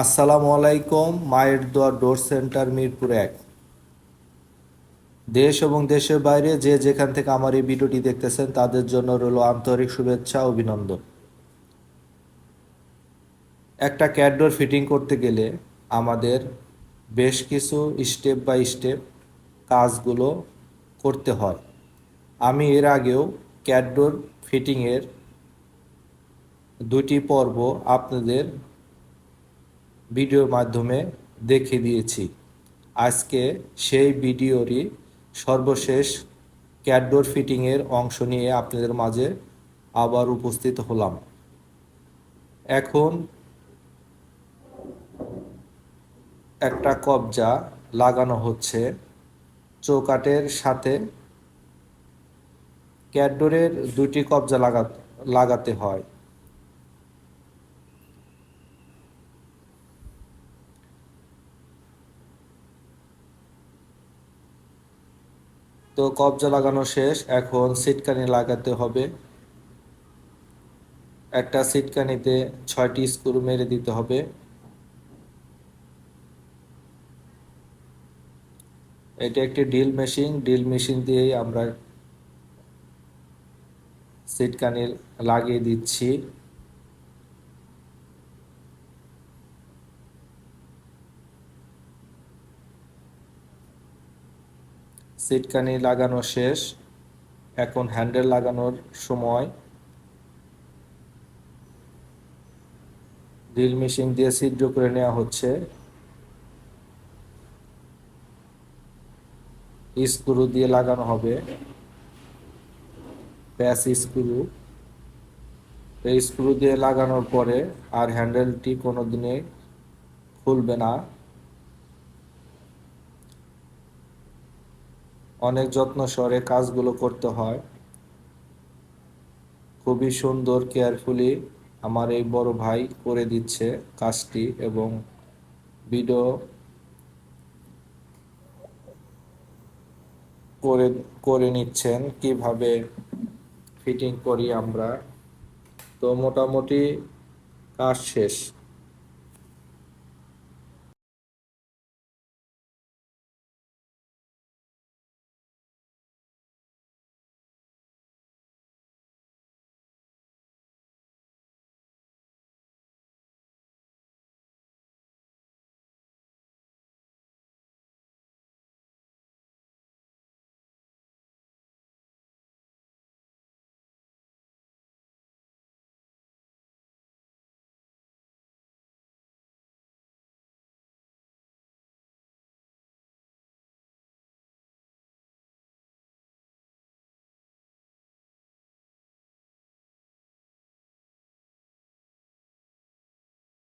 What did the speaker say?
আসসালামু আলাইকুম, মায়ের দোয়া ডোর সেন্টার মিরপুর এক। দেশ এবং দেশের বাইরে যে যেখান থেকে আমার এই ভিডিওটি দেখতেছেন, তাদের জন্য রইল আন্তরিক শুভেচ্ছা, অভিনন্দন। একটা ক্যাডডোর ফিটিং করতে গেলে আমাদের বেশ কিছু স্টেপ বাই স্টেপ কাজগুলো করতে হয়। আমি এর আগেও ক্যাডডোর ফিটিংয়ের দুটি পর্ব আপনাদের ভিডিওর মাধ্যমে দেখিয়ে দিয়েছি। আজকে সেই ভিডিওরই সর্বশেষ ক্যাডডোর ফিটিংয়ের অংশ নিয়ে আপনাদের মাঝে আবার উপস্থিত হলাম। এখন একটা কবজা লাগানো হচ্ছে চৌকাটের সাথে। ক্যাডডোরের দুটি কবজা লাগা লাগাতে হয়। তো কবজা লাগানো শেষ, এখন সিটকানি লাগাতে হবে। একটা সিটকানিতে ছয়টি স্ক্রু মেরে দিতে হবে। এটা একটি ড্রিল মেশিন ড্রিল মেশিন দিয়েই আমরা সিটকানি লাগিয়ে দিচ্ছি। সিটকানি লাগানো শেষ। এখন হ্যান্ডেল লাগানোর সময়। ড্রিল মেশিন দিয়ে ছিদ্র করে নেওয়া হচ্ছে। স্ক্রু দিয়ে লাগানো হবে। প্যাচ স্ক্রু। এই স্ক্রু দিয়ে লাগানোর পরে আর হ্যান্ডেলটি কোনো দিনে খুলবে না। অনেক যত্ন সহকারে কাজগুলো করতে হয়। খুবই সুন্দর কেয়ারফুলি আমার এই বড় ভাই করে দিচ্ছে কাজটি এবং ভিডিও করে করে নিচ্ছেন কীভাবে ফিটিং করি আমরা। তো মোটামুটি কাজ শেষ।